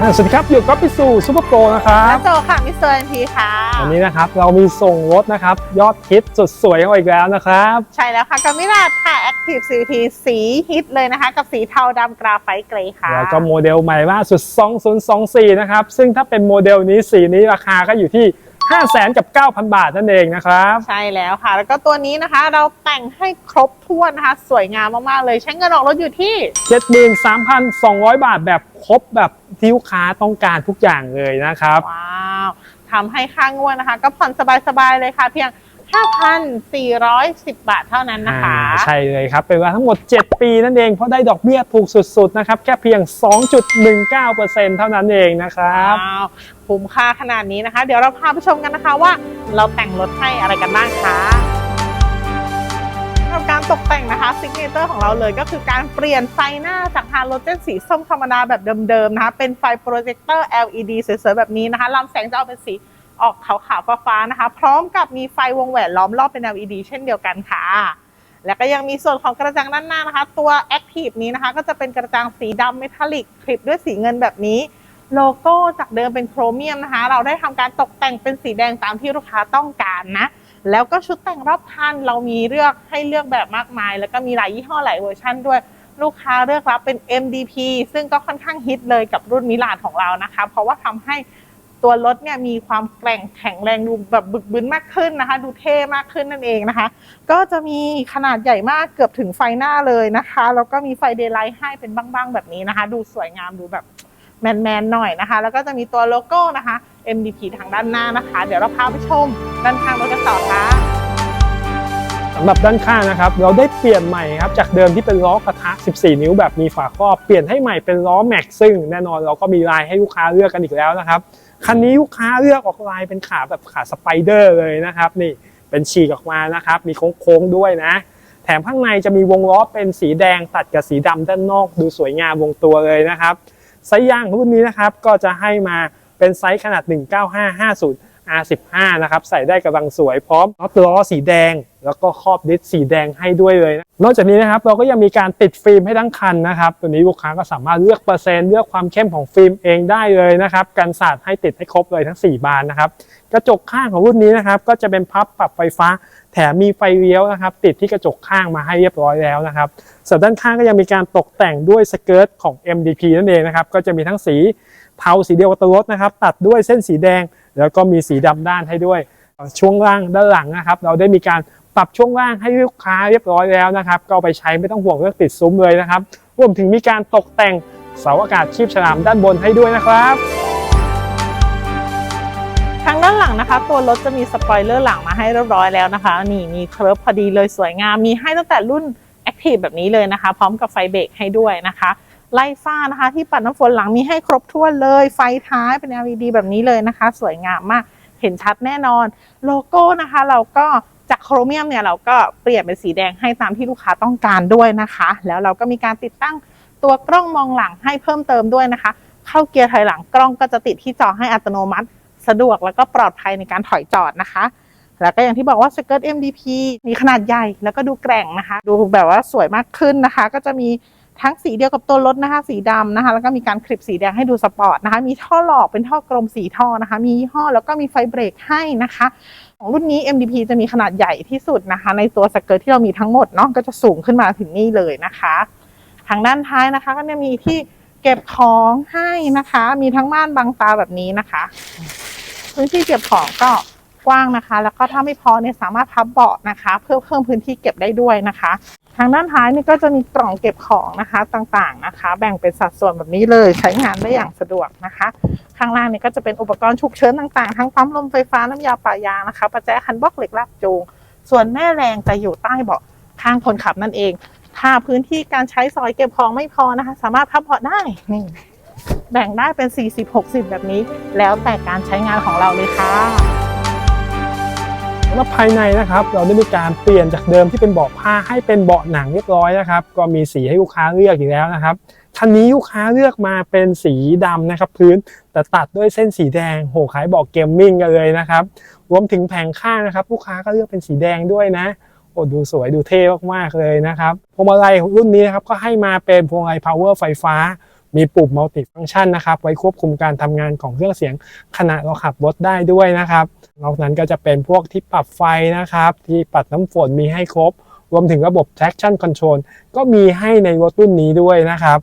สวัสดีครับอยู่กับพี่สู่ซูเปอร์โปรนะครับน้าโจค่ะมิสเตอร์เอ็นทีค่ะ วันนี้นะครับเรามีส่งรถนะครับ ยอดฮิตสุดสวยเข้ามาอีกแล้วนะครับ ใช่แล้วค่ะกามิราดค่ะ Active CVT สีฮิตเลยนะคะ กับสีเทาดำกราไฟต์เกรย์ค่ะ แล้วก็โมเดลใหม่ล่าสุด 2024 นะครับ ซึ่งถ้าเป็นโมเดลนี้สีนี้ราคาก็อยู่ที่5 0 0 0 0กับ 9,000 บาทนั่นเองนะครับ ใช่แล้วค่ะ แล้วก็ตัวนี้นะคะเราแต่งให้ครบถ้วนนะคะ สวยงามมาก ๆ เลย ใช้เงินออกรถอยู่ที่ 73,200 บาทแบบครบแบบ ที่ลูกค้าต้องการทุกอย่างเลยนะครับว้าวทำให้ค่างวดนะคะ ก็ผ่อนสบายๆเลยค่ะ เพียง 5,410 บาทเท่านั้นนะคะ อ่าใช่เลยครับ เป็นเวลาทั้งหมด 7 ปีนั่นเอง เพราะได้ดอกเบี้ยถูกสุดๆนะครับ แค่เพียง 2.19%เท่านั้นเองนะครับ ว้าวคุ้มค่าขนาดนี้นะคะ เดี๋ยวเราพาไปชมกันนะคะว่าเราแต่งรถให้อะไรกันบ้างคะ สำหรับการตกแต่งนะคะซิกเนเจอร์ของเราเลยก็คือการเปลี่ยนไฟหน้าจากฮาโลเจนสีส้มธรรมดาแบบเดิมๆนะคะ เป็นไฟโปรเจคเตอร์ LED สวยๆแบบนี้นะคะลำแสงจะเอาเป็นสีออกขาวๆฟ้าๆนะคะ พร้อมกับมีไฟวงแหวนล้อมรอบเป็น LED เช่นเดียวกันค่ะ แล้วก็ยังมีส่วนของกระจังด้านหน้านะคะ ตัว Active นี้นะคะ ก็จะเป็นกระจังสีดำเมทัลลิกคลิปด้วยสีเงินแบบนี้ โลโก้จากเดิมเป็นโครเมียมนะคะ เราได้ทำการตกแต่งเป็นสีแดงตามที่ลูกค้าต้องการนะ แล้วก็ชุดแต่งรอบคันเรามีเลือกให้เลือกแบบมากมาย แล้วก็มีหลายยี่ห้อหลายเวอร์ชันด้วยลูกค้าเลือกรับเป็น MDP ซึ่งก็ค่อนข้างฮิตเลยกับรุ่นมิลานของเรานะคะ เพราะว่าทำให้ตัวรถเนี่ยมีความแกร่งแข็งแรงดูแบบบึกบึนมากขึ้นนะคะ ดูเท่มากขึ้นนั่นเองนะคะ ก็จะมีขนาดใหญ่มากเกือบถึงไฟหน้าเลยนะคะ แล้วก็มีไฟเดย์ไลท์ให้เป็นบ้างๆ แบบนี้นะคะ ดูสวยงามดูแบบแมนๆหน่อยนะคะ แล้วก็จะมีตัวโลโก้นะคะ MDP ทางด้านหน้านะคะ เดี๋ยวเราพาไปชมด้านข้างรถกันต่อค่ะสำหรับด้านข้างนะครับ เราได้เปลี่ยนใหม่ครับจากเดิมที่เป็นล้อกระทะ 14 นิ้วแบบมีฝาครอบเปลี่ยนให้ใหม่เป็นล้อแม็กซึ่งแน่นอนเราก็มีลายให้ลูกค้าเลือกกันอีกแล้วนะครับคันนี้ลูกค้าเลือกออกลายเป็นขาแบบขาสไปเดอร์เลยนะครับนี่เป็นฉีกออกมานะครับ มีโค้งๆด้วยนะ แถมข้างในจะมีวงล้อเป็นสีแดงตัดกับสีดำด้านนอก ดูสวยงามวงตัวเลยนะครับไซยางรุ่นนี้นะครับก็จะให้มา เป็นไซส์ขนาด 19550 R15 นะครับ ใส่ได้กำลังสวยพร้อมน็อตล้อสีแดง แล้วก็ครอบดิสสีแดงให้ด้วยเลย นอกจากนี้นะครับเราก็ยังมีการติดฟิล์มให้ทั้งคันนะครับ ตัวนี้ลูกค้าก็สามารถเลือกเปอร์เซ็นต์เลือกความเข้มของฟิล์มเองได้เลยนะครับกันสาดให้ติดให้ครบเลยทั้ง 4 บานนะครับกระจกข้างของรุ่นนี้นะครับก็จะเป็นพับปรับไฟฟ้า แถมมีไฟเลี้ยวนะครับ ติดที่กระจกข้างมาให้เรียบร้อยแล้วนะครับส่วนด้านข้างก็ยังมีการตกแต่งด้วยสเกิร์ตของ MDP นั่นเองนะครับก็จะมีทั้งสีเทาสีเดียวกับตัวรถนะครับตัดด้วยเส้นสีแดง แล้วก็มีสีดำด้านให้ด้วย ช่วงล่างด้านหลังนะครับ เราได้มีการ ปรับช่วงล่างให้ลูกค้าเรียบร้อยแล้วนะครับก็เอาไปใช้ไม่ต้องห่วงเรื่องติดซุ้มเลยนะครับรวมถึงมีการตกแต่งเสาอากาศคีบฉลามด้านบนให้ด้วยนะครับทางด้านหลังนะคะ ตัวรถจะมีสปอยเลอร์หลังมาให้เรียบร้อยแล้วนะคะ นี่มีเคลิร์ฟพอดีเลยสวยงาม มีให้ตั้งแต่รุ่น Active แบบนี้เลยนะคะ พร้อมกับไฟเบรกให้ด้วยนะคะ ไล่ฟ้านะคะ ที่ปัดน้ำฝนหลังมีให้ครบถ้วนเลย ไฟท้ายเป็น LED แบบนี้เลยนะคะ สวยงามมากเห็นชัดแน่นอน โลโก้นะคะ เราก็ จากโครเมียมเนี่ยเราก็เปลี่ยนเป็นสีแดงให้ตามที่ลูกค้าต้องการด้วยนะคะ แล้วเราก็มีการติดตั้งตัวกล้องมองหลังให้เพิ่มเติมด้วยนะคะ เข้าเกียร์ถอยหลังกล้องก็จะติดที่จอให้อัตโนมัติ สะดวกแล้วก็ปลอดภัยในการถอยจอดนะคะ แล้วก็อย่างที่บอกว่าสเกิร์ต MDP มีขนาดใหญ่แล้วก็ดูแกร่งนะคะ ดูแบบว่าสวยมากขึ้นนะคะ ก็จะมีทั้งสีเดียวกับตัวรถนะคะ สีดำนะคะ แล้วก็มีการคลิปสีแดงให้ดูสปอร์ตนะคะ มีท่อหลอกเป็นท่อกลมสีท่อนะคะ มียี่ห้อแล้วก็มีไฟเบรกให้นะคะ รุ่นนี้ MDP จะมีขนาดใหญ่ที่สุดนะคะ ในตัวสเกิร์ตที่เรามีทั้งหมดเนาะก็จะสูงขึ้นมาถึงนี่เลยนะคะ ทางด้านท้ายนะคะ ก็จะมีที่เก็บของให้นะคะ มีทั้งม่านบังตาแบบนี้นะคะพื้นที่เก็บของก็ กว้างนะคะ แล้วก็ถ้าไม่พอเนี่ยสามารถพับเบาะนะคะ เพื่อเพิ่มพื้นที่เก็บได้ด้วยนะคะ ทางด้านท้ายนี่ก็จะมีกล่องเก็บของนะคะต่างๆนะคะ แบ่งเป็นสัดส่วนแบบนี้เลยใช้งานได้อย่างสะดวกนะคะ ข้างล่างนี่ก็จะเป็นอุปกรณ์ฉุกเฉินต่างๆ ทั้งปั๊มลมไฟฟ้าน้ำยาป่ายางนะคะประแจคันบล็อกเหล็กลากจูง ส่วนแม่แรงจะอยู่ใต้เบาะข้างคนขับนั่นเอง ถ้าพื้นที่การใช้ซอยเก็บของไม่พอนะคะ สามารถพับเบาะได้นี่แบ่งได้เป็น 40-60 แบบนี้ แล้วแต่การใช้งานของเราเลยค่ะ แล้วภายในนะครับ เราได้มีการเปลี่ยนจากเดิมที่เป็นเบาะผ้าให้เป็นเบาะหนังเรียบร้อยนะครับ ก็มีสีให้ลูกค้าเลือกอีกแล้วนะครับคันนี้ลูกค้าเลือกมาเป็นสีดำนะครับ พื้นแต่ตัดด้วยเส้นสีแดงโหขายเบาะเกมมิ่งกันเลยนะครับรวมถึงแผงข้างนะครับ ลูกค้าก็เลือกเป็นสีแดงด้วยนะโอ้ดูสวยดูเท่มากๆเลยนะครับพวงมาลัยรุ่นนี้นะครับก็ให้มาเป็นพวงมาลัย power ไฟฟ้า มีปุ่มมัลติฟัง c t ชันนะครับ ไว้ควบคุมการทำงานของเครื่องเสียงขณะเราขับรถได้ด้วยนะครับ นอกนั้นก็จะเป็นพวกที่ปรับไฟนะครับ ที่ปัดน้ำฝนมีให้ครบ รวมถึงระบบ traction control ก็มีให้ในรถรุ่นนี้ด้วยนะครับ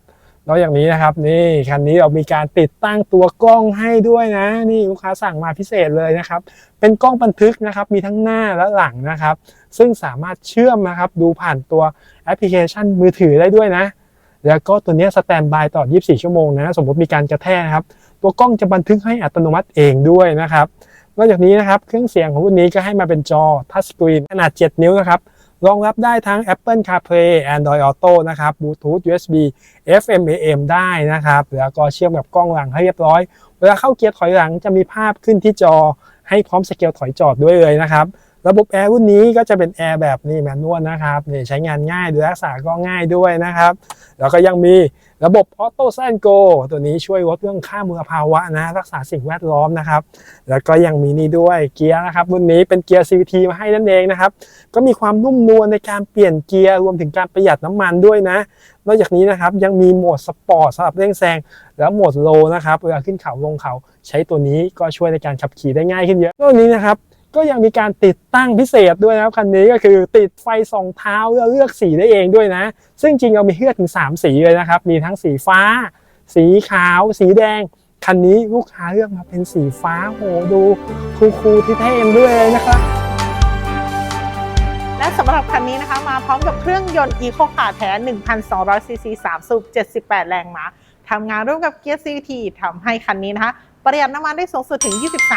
นอกจากนี้นะครับนี่คันนี้เรามีการติดตั้งตัวกล้องให้ด้วยนะ นี่ลูกค้าสั่งมาพิเศษเลยนะครับ เป็นกล้องบันทึกนะครับ มีทั้งหน้าและหลังนะครับ ซึ่งสามารถเชื่อมนะครับ ดูผ่านตัวแอปพลิเคชันมือถือได้ด้วยนะ แล้วก็ตัวนี้สแตนบายตลอ24 ชั่วโมงนะ สมมติมีการกระแทกนะครับ ตัวกล้องจะบันทึกให้อัตโนมัติเองด้วยนะครับ นอกจากนี้นะครับเครื่องเสียงของรุ่นนี้ก็ให้มาเป็นจอทัชสกรีนขนาด 7 นิ้วนะครับรองรับได้ทั้ง Apple CarPlay Android Auto นะครับ Bluetooth USB FM AM ได้นะครับ แล้วก็เชื่อมกับกล้องหลังให้เรียบร้อย เวลาเข้าเกียร์ถอยหลังจะมีภาพขึ้นที่จอให้พร้อมสเกลถอยจอดด้วยเลยนะครับ ระบบแอร์รุ่นนี้ก็จะเป็นแอร์แบบนี้แมนนวลนะครับนี่ใช้งานง่ายดูแลรักษาก็ง่ายด้วยนะครับ แล้วก็ยังมีระบบออโต้แซนโกตัวนี้ช่วยลดเรื่องค่ามลภาวะนะ รักษาสิ่งแวดล้อมนะครับ แล้วก็ยังมีนี่ด้วยเกียร์นะครับรุ่นนี้เป็นเกียร์ CVT มาให้นั่นเองนะครับ ก็มีความนุ่มนวลในการเปลี่ยนเกียร์รวมถึงการประหยัดน้ำมันด้วยนะนอกจากนี้นะครับยังมีโหมดสปอร์ตสำหรับเร่งแซงแล้วโหมดโลนะครับเวลาขึ้นเขาลงเขา ใช้ตัวนี้ก็ช่วยในการขับขี่ได้ง่ายขึ้นเยอะนอกจากนี้นะครับ ก็ยังมีการติดตั้งพิเศษด้วยนะครับคันนี้ก็คือติดไฟสองเท้าแล้วเลือกสีได้เองด้วยนะ ซึ่งจริงเรามีให้เลือกถึง 3 สีเลยนะครับ มีทั้งสีฟ้า สีขาว สีแดง คันนี้ลูกค้าเลือกมาเป็นสีฟ้าโหดูคูลๆที่เท่ด้วยเลยนะครับและสำหรับคันนี้นะคะมาพร้อมกับเครื่องยนต์ Eco Car แท้ 1,200ซีซี3สูบ78 แรงม้าทำงานร่วมกับเกียร์ CVT ทำให้คันนี้นะคะ ประหยัดน้ำมันได้สูงสุดถึง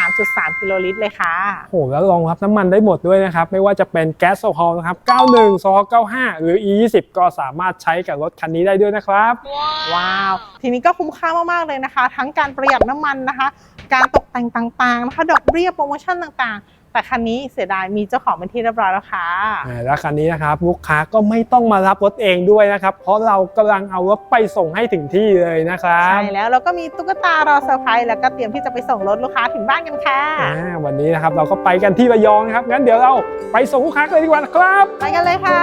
23.3 กิโลลิตรเลยค่ะ โหแล้วรองรับน้ำมันได้หมดด้วยนะครับ ไม่ว่าจะเป็นแก๊สโซฮอลนะครับ 91 295 หรือ E20 ก็สามารถใช้กับรถคันนี้ได้ด้วยนะครับ ว้าว ทีนี้ก็คุ้มค่ามากๆเลยนะคะ ทั้งการประหยัดน้ำมันนะคะ การตกแต่งต่างๆนะคะดอกเบี้ยโปรโมชั่นต่างๆ แต่คันนี้เสียดายมีเจ้าของเป็นที่เรียบร้อยแล้วค่ะอ่าแล้วคันนี้นะครับลูกค้าก็ไม่ต้องมารับรถเองด้วยนะครับ เพราะเรากำลังเอารถไปส่งให้ถึงที่เลยนะครับใช่แล้วเราก็มีตุ๊กตารอเซอร์ไพรส์แล้วก็เตรียมที่จะไปส่งรถลูกค้าถึงบ้านกันค่ะอ่าวันนี้นะครับเราก็ไปกันที่ระยองนะครับงั้นเดี๋ยวเราไปส่งลูกค้ากันเลยดีกว่านะครับ ไปกันเลยค่ะ